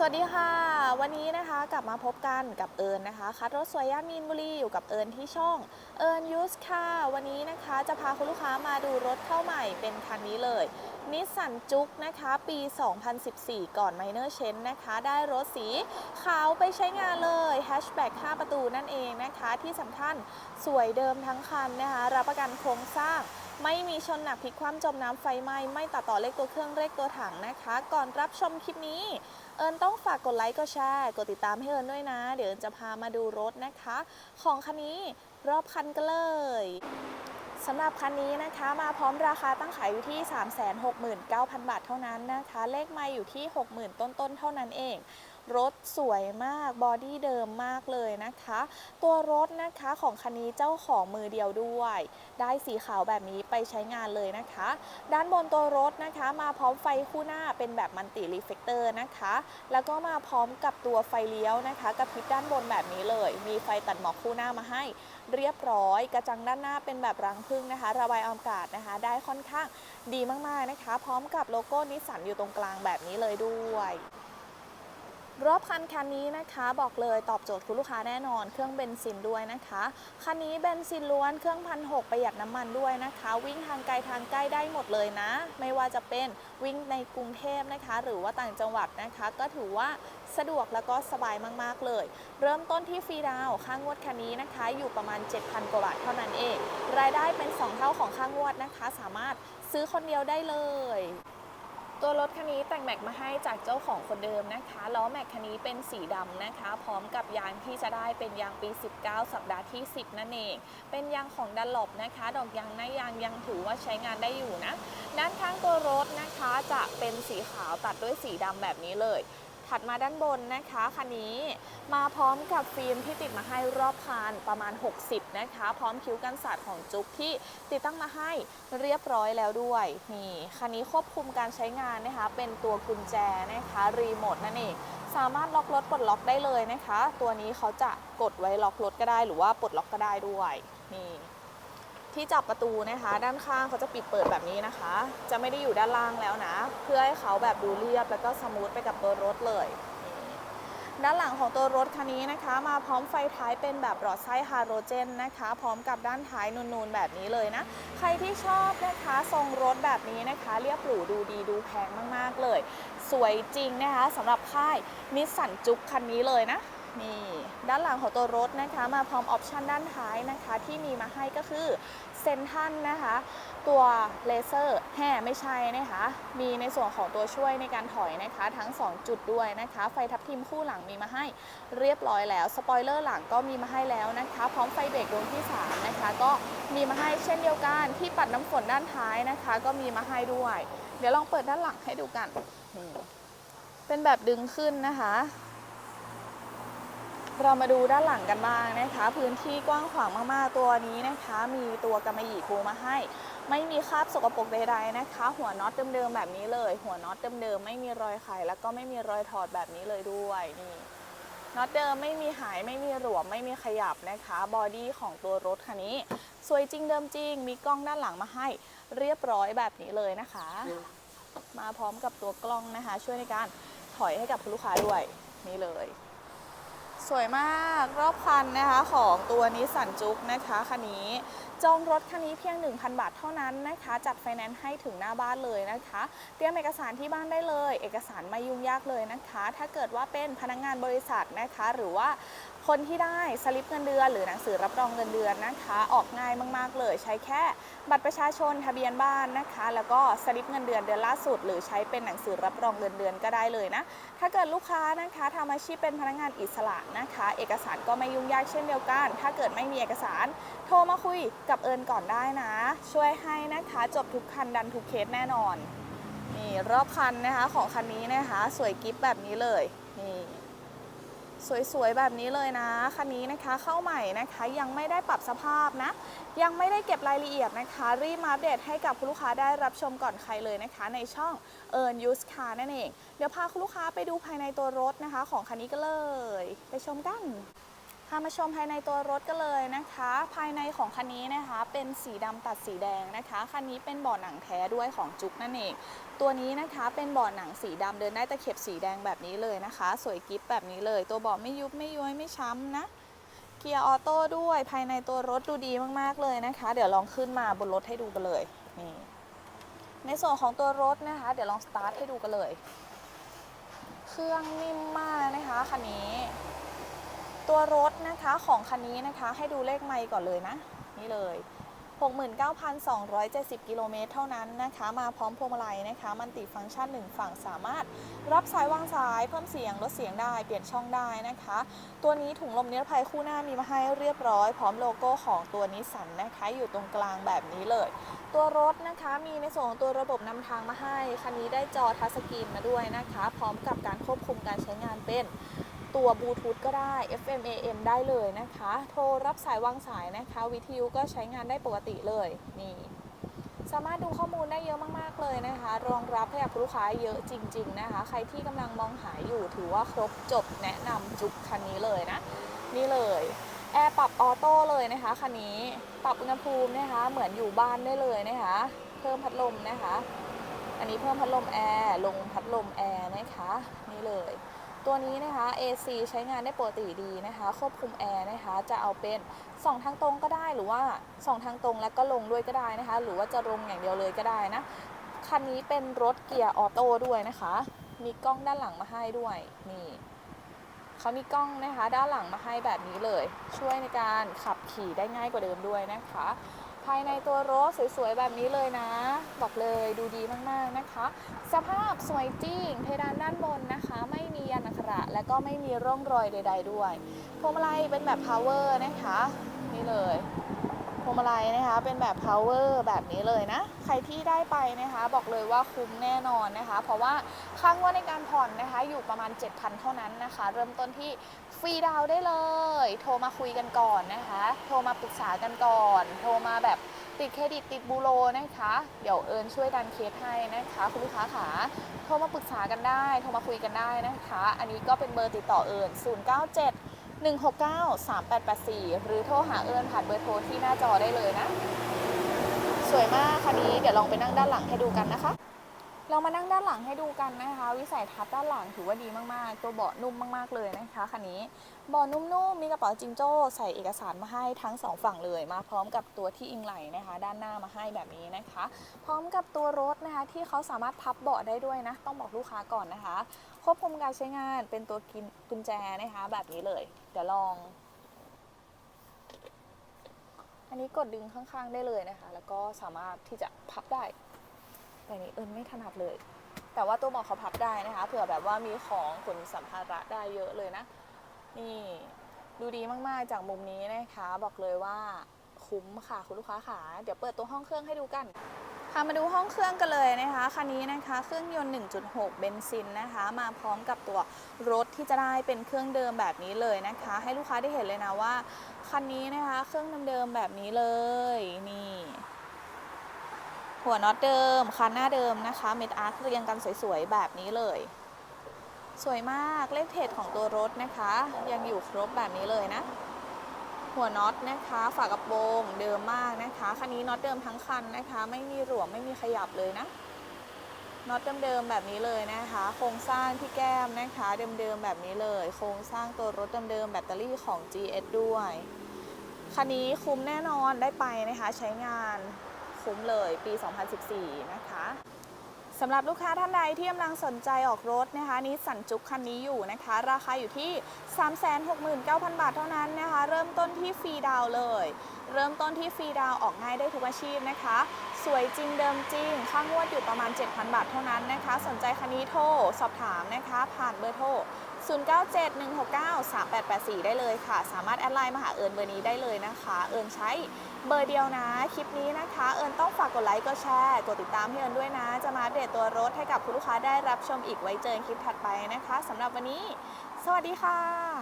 สวัสดีค่ะ วันนี้นะคะกลับมาพบกันกับเอิญนะคะ คัดรถสวยย่านมีนบุรีอยู่กับเอิญที่ช่องเอิญยูสค่ะ วันนี้นะคะจะพาคุณลูกค้ามาดูรถเข้าใหม่เป็นคันนี้เลยนิสสันจุกนะคะปี 2014 ก่อนไมเนอร์เชนนะคะ ได้รถสีขาวไปใช้งานเลยแฮชแบ็ก5ประตูนั่นเองนะคะ ที่สำคัญสวยเดิมทั้งคันนะคะ รับประกันโครงสร้างไม่มีชนหนักพลิกคว่ำจมน้ำไฟไหม้ไม่ตัดต่อเลขตัวเครื่องเลขตัวถังนะคะ ก่อนรับชมคลิปนี้ เอิญต้องฝากกดไลค์กดแชร์กดติดตามให้เอิญด้วยนะ เดี๋ยวเอิญจะพามาดูรถนะคะ ของคันนี้รอบคันกันเลยสำหรับคันนี้นะคะมาพร้อมราคาตั้งขายอยู่ที่ 369,000 บาทเท่านั้นนะคะ เลขไม่อยู่ที่ 60,000 ต้นๆ เท่านั้นเอง รถสวยมากบอดี้เดิมมากเลยนะคะ ตัวรถนะคะของคันนี้เจ้าของมือเดียวด้วย ได้สีขาวแบบนี้ไปใช้งานเลยนะคะ ด้านบนตัวรถนะคะ มาพร้อมไฟคู่หน้าเป็นแบบมันติรีเฟกเตอร์นะคะ แล้วก็มาพร้อมกับตัวไฟเลี้ยวนะคะกระพริบด้านบนแบบนี้เลย มีไฟตัดหมอกคู่หน้ามาให้ เรียบร้อย กระจังด้านหน้าเป็นแบบรังผึ้งนะคะ ระบายอากาศนะคะ ได้ค่อนข้างดีมากๆนะคะ พร้อมกับโลโก้นิสสันอยู่ตรงกลางแบบนี้เลยด้วย รอบคันคันนี้นะคะบอกเลยตอบโจทย์คุณลูกค้าแน่นอน เครื่องเบนซินด้วยนะคะ คันนี้เบนซินล้วนเครื่องพันหกประหยัดน้ำมันด้วยนะคะ วิ่งทางไกลทางใกล้ได้หมดเลยนะ ไม่ว่าจะเป็นวิ่งในกรุงเทพนะคะ หรือว่าต่างจังหวัดนะคะ ก็ถือว่าสะดวกแล้วก็สบายมาก ๆ เลย เริ่มต้นที่ฟรีดาวค่างวดคันนี้นะคะ อยู่ประมาณ 7,000 กว่าบาทเท่านั้นเอง รายได้เป็น 2 เท่าของค่างวดนะคะ สามารถซื้อคนเดียวได้เลย ตัวรถคันนี้แต่งแม็กมาให้จากเจ้าของคนเดิมนะคะล้อแม็กคันนี้เป็นสีดำนะคะ พร้อมกับยางที่จะได้เป็นยางปี 19 สัปดาห์ที่ 10 นั่นเอง เป็นยางของดันหลบนะคะ ดอกยางหน้ายางยังถือว่าใช้งานได้อยู่นะ ด้านข้างตัวรถนะคะจะเป็นสีขาวตัดด้วยสีดำแบบนี้เลย ถัดมาด้านบนนะคะคันนี้มาพร้อมกับฟิล์มที่ติดมาให้รอบคันประมาณ 60 นะคะ พร้อมคิ้วกันสาดของจุกที่ติดตั้งมาให้เรียบร้อยแล้วด้วยนี่คันนี้ควบคุมการใช้งานนะคะ เป็นตัวกุญแจนะคะรีโมทนั่นเองสามารถล็อกรถปลดล็อกได้เลยนะคะ ตัวนี้เขาจะกดไว้ล็อกรถก็ได้ หรือว่าปลดล็อกก็ได้ด้วยนี่ ที่จับประตูนะคะ ด้านข้างเขาจะปิดเปิดแบบนี้นะคะ จะไม่ได้อยู่ด้านล่างแล้วนะ เพื่อให้เขาแบบดูเรียบแล้วก็สมูทไปกับตัวรถเลย ด้านหลังของตัวรถคันนี้นะคะ มาพร้อมไฟท้ายเป็นแบบหลอดไส้ฮาโลเจนนะคะ พร้อมกับด้านท้ายนูนๆแบบนี้เลยนะ ใครที่ชอบนะคะทรงรถแบบนี้นะคะ เรียบหรูดูดีดูแพงมากๆเลย สวยจริงนะคะสำหรับค่ายนิสสันจุกคันนี้เลยนะ นี่ด้านหลังของตัวรถนะคะมาพร้อมออปชันด้านท้ายนะคะที่มีมาให้ก็คือเซนทันนะคะ ตัวเลเซอร์แห่ไม่ใช่นะคะ มีในส่วนของตัวช่วยในการถอยนะคะ ทั้ง 2 จุดด้วยนะคะ ไฟทับทิมคู่หลังมีมาให้เรียบร้อยแล้ว สปอยเลอร์หลังก็มีมาให้แล้วนะคะ พร้อมไฟเบรกดวงที่ 3 นะคะ ก็มีมาให้เช่นเดียวกันที่ปัดน้ำฝนด้านท้ายนะคะ ก็มีมาให้ด้วย เดี๋ยวลองเปิดด้านหลังให้ดูกันเป็นแบบดึงขึ้นนะคะ เรามาดูด้านหลังกันบ้างนะคะ พื้นที่กว้างขวางมาก ๆ ตัวนี้นะคะ มีตัวกำมะหยี่ปูมาให้ ไม่มีคราบสกปรกใดๆนะคะ หัวน็อตเดิมๆแบบนี้เลย หัวน็อตเดิมๆไม่มีรอยไขแล้วก็ไม่มีรอยถอดแบบนี้เลยด้วยนี่น็อตเดิมไม่มีหายไม่มีหลวมไม่มีขยับนะคะบอดี้ของตัวรถคันนี้ สวยจริงเดิมจริง มีกล้องด้านหลังมาให้ เรียบร้อยแบบนี้เลยนะคะ มาพร้อมกับตัวกล้องนะคะ ช่วยในการถอยให้กับคุณลูกค้าด้วยนี่เลย สวยมากรอบคันนะคะของตัวนิสสันจุกนะคะคันนี้จองรถคันนี้เพียง 1,000 บาทเท่านั้นนะคะ จัดไฟแนนซ์ให้ถึงหน้าบ้านเลยนะคะ เตรียมเอกสารที่บ้านได้เลย เอกสารไม่ยุ่งยากเลยนะคะ ถ้าเกิดว่าเป็นพนักงานบริษัทนะคะ หรือว่า คนที่ได้สลิปเงินเดือน หรือหนังสือรับรองเงินเดือนนะคะ ออกง่ายมากๆเลย ใช้แค่บัตรประชาชนทะเบียนบ้านนะคะ แล้วก็สลิปเงินเดือนเดือนล่าสุด หรือใช้เป็นหนังสือรับรองเงินเดือนก็ได้เลยนะ ถ้าเกิดลูกค้านะคะทำอาชีพเป็นพนักงานอิสระนะคะ เอกสารก็ไม่ยุ่งยากเช่นเดียวกัน ถ้าเกิดไม่มีเอกสารโทรมาคุยกับเอิญก่อนได้นะ ช่วยให้นะคะจบทุกคันดันทุกเคสแน่นอนนี่รอบคันนะคะของคันนี้นะคะ สวยกิฟแบบนี้เลยนี่ สวยๆ แบบนี้เลยนะ คันนี้นะคะเข้าใหม่นะคะยังไม่ได้ปรับสภาพนะ ยังไม่ได้เก็บรายละเอียดนะคะ รีบมาอัปเดตให้กับคุณลูกค้าได้รับชมก่อนใครเลยนะคะ ในช่องเอิญยูสคานั่นเอง เดี๋ยวพาคุณลูกค้าไปดูภายในตัวรถนะคะ ของคันนี้กันเลย ไปชมกัน พามาชมภายในตัวรถกันเลยนะคะ ภายในของคันนี้นะคะเป็นสีดำตัดสีแดงนะคะ คันนี้เป็นเบาะหนังแท้ด้วยของจุกนั่นเอง ตัวนี้นะคะเป็นเบาะหนังสีดำเดินได้ตะเข็บสีแดงแบบนี้เลยนะคะ สวยกิฟแบบนี้เลย ตัวเบาะไม่ยุบไม่ย้อยไม่ช้ำนะ เกียร์ออโต้ด้วยภายในตัวรถดูดีมากๆเลยนะคะ เดี๋ยวลองขึ้นมาบนรถให้ดูกันเลยนี่ในส่วนของตัวรถนะคะ เดี๋ยวลองสตาร์ทให้ดูกันเลย เครื่องนิ่มมากนะคะคันนี้ ตัวรถนะคะของคันนี้นะคะให้ดูเลขไมล์ก่อนเลยนะ นี่เลย 69,270 กิโลเมตรเท่านั้นนะคะ มาพร้อมพวงมาลัยนะคะมันติฟังก์ชัน 1 ฝั่งสามารถ รับสายวางสาย เพิ่มเสียงลดเสียงได้เปลี่ยนช่องได้นะคะ ตัวนี้ถุงลมนิรภัยคู่หน้ามีมาให้เรียบร้อย พร้อมโลโก้ของตัวนิสสันนะคะ อยู่ตรงกลางแบบนี้เลย ตัวรถนะคะมีในส่วนของตัวระบบนำทางมาให้คันนี้ได้จอทัชสกรีนมาด้วยนะคะ พร้อมกับการควบคุมการใช้งานเป็น ตัวบลูทูธก็ได้ FM AM ได้เลยนะคะ โทรรับสายวางสายนะคะ วิทยุก็ใช้งานได้ปกติเลยนี่สามารถดูข้อมูลได้เยอะมากๆเลยนะคะ รองรับให้กับลูกค้าเยอะจริง ๆ นะคะ ใครที่กำลังมองหาอยู่ถือว่าครบจบแนะนำจุกคันนี้เลยนะ นี่เลยแอร์ปรับออโต้เลยนะคะคันนี้ปรับอุณหภูมินะคะ เหมือนอยู่บ้านได้เลยนะคะ เพิ่มพัดลมนะคะ อันนี้เพิ่มพัดลมแอร์ลงพัดลมแอร์นะคะ นี่เลย ตัวนี้นะคะ AC ใช้งานได้ปกติดีนะคะ ควบคุมแอร์นะคะ จะเอาเป็นส่องทางตรงก็ได้หรือว่าส่องทางตรงแล้วก็ลงด้วยก็ได้นะคะ หรือว่าจะลงอย่างเดียวเลยก็ได้นะ คันนี้เป็นรถเกียร์ออโต้ด้วยนะคะ มีกล้องด้านหลังมาให้ด้วยนี่เขามีกล้องนะคะ ด้านหลังมาให้แบบนี้เลย ช่วยในการขับขี่ได้ง่ายกว่าเดิมด้วยนะคะ ภายในตัวรถสวยๆ แบบนี้เลยนะ บอกเลยดูดีมากๆนะคะ สภาพสวยจริง เพดานด้านบนนะคะ ไม่มียันอักขระและก็ไม่มีร่องรอยใด ๆ ด้วยพวงมาลัยเป็นแบบ power นะคะ นี่เลย วงมาลัยนะคะ เป็นแบบ power แบบนี้เลยนะ ใครที่ได้ไปนะคะ บอกเลยว่าคุ้มแน่นอนนะคะ เพราะว่าค่างวดในการผ่อนนะคะ อยู่ประมาณ 7,000 เท่านั้นนะคะ เริ่มต้นที่ฟรีดาวได้เลย โทรมาคุยกันก่อนนะคะ โทรมาปรึกษากันก่อน โทรมาแบบติดเครดิตติดบูโรนะคะ เดี๋ยวเอิญช่วยดันเคสให้นะคะ คุณลูกค้าขาโทรมาปรึกษากันได้ โทรมาคุยกันได้นะคะ อันนี้ก็เป็นเบอร์ติดต่อเอิญ097 169 3884 หรือโทรหาเอิญผ่านเบอร์โทรที่หน้าจอได้เลยนะ สวยมากคันนี้เดี๋ยวลองไปนั่งด้านหลังให้ดูกันนะคะ เรามานั่งด้านหลังให้ดูกันนะคะ วิสัยทัศน์ด้านหลังถือว่าดีมากๆ ตัวเบาะนุ่มมากๆเลยนะคะคันนี้เบาะนุ่มๆมีกระเป๋าจิงโจ้ใส่เอกสารมาให้ทั้งสองฝั่งเลยมาพร้อมกับตัวที่อิงไหลนะคะ ด้านหน้ามาให้แบบนี้นะคะ พร้อมกับตัวรถนะคะที่เขาสามารถพับเบาะได้ด้วยนะ ต้องบอกลูกค้าก่อนนะคะ ควบคุมการใช้งานเป็นตัวกินกุญแจนะคะแบบนี้เลย เดี๋ยวลอง อันนี้กดดึงข้างๆได้เลยนะคะ แล้วก็สามารถที่จะพับได้แต่นี้เอิญไม่ถนัดเลย แต่ว่าตัวเบอกเขาพับได้นะคะ เผื่อแบบว่ามีของขนสัมภาระได้เยอะเลยนะ นี่ดูดีมากๆ จากมุมนี้นะคะ บอกเลยว่าคุ้มค่ะคุณลูกค้าขาเดี๋ยวเปิดตัวห้องเครื่องให้ดูกันามาดูห้องเครื่องกันเลยนะคะคันนี้นะคะเครื่องยนต์ 1.6 เบนซินนะคะ มาพร้อมกับตัวรถที่จะได้เป็นเครื่องเดิมแบบนี้เลยนะคะ ให้ลูกค้าได้เห็นเลยนะว่าคันนี้นะคะ เครื่องเดิมๆแบบนี้เลยนี่หัวน็อตเดิมคันหน้าเดิมนะคะเม็ดอาร์คเรียงกันสวยๆแบบนี้เลย สวยมากเลขเทจของตัวรถนะคะ ยังอยู่ครบแบบนี้เลยนะ หัวน็อตนะคะ ฝากระโปรงเดิมมากนะคะ คันนี้น็อตเดิมทั้งคันนะคะ ไม่มีหลวมไม่มีขยับเลยนะ น็อตเดิมๆแบบนี้เลยนะคะ โครงสร้างที่แก้มนะคะ เดิมๆแบบนี้เลย โครงสร้างตัวรถเดิมๆแบตเตอรี่ของ GS ด้วย คันนี้คุ้มแน่นอนได้ไปนะคะ ใช้งานคุ้มเลยปี 2014 นะคะ สำหรับลูกค้าท่านใดที่กำลังสนใจออกรถนะคะนิสสันจุกคันนี้อยู่นะคะ ราคาอยู่ที่ 369,000 บาทเท่านั้นนะคะ เริ่มต้นที่ฟรีดาวเลย เริ่มต้นที่ฟรีดาวออกง่ายได้ทุกอาชีพนะคะ สวยจริงเดิมจริง ค่างวดอยู่ประมาณ 7,000 บาทเท่านั้นนะคะ สนใจคันนี้โทรสอบถามนะคะ ผ่านเบอร์โทร 0971693884 ได้เลยค่ะ สามารถแอดไลน์มาหาเอิญเบอร์นี้ได้เลยนะคะ เอิญใช้เบอร์เดียวนะ คลิปนี้นะคะ เอิญต้องฝากกดไลค์กดแชร์กดติดตามให้เอิญด้วยนะ จะมาอัปเดตตัวรถให้กับคุณลูกค้าได้รับชมอีกไว้เจอกันคลิปถัดไปนะคะสำหรับวันนี้ สวัสดีค่ะ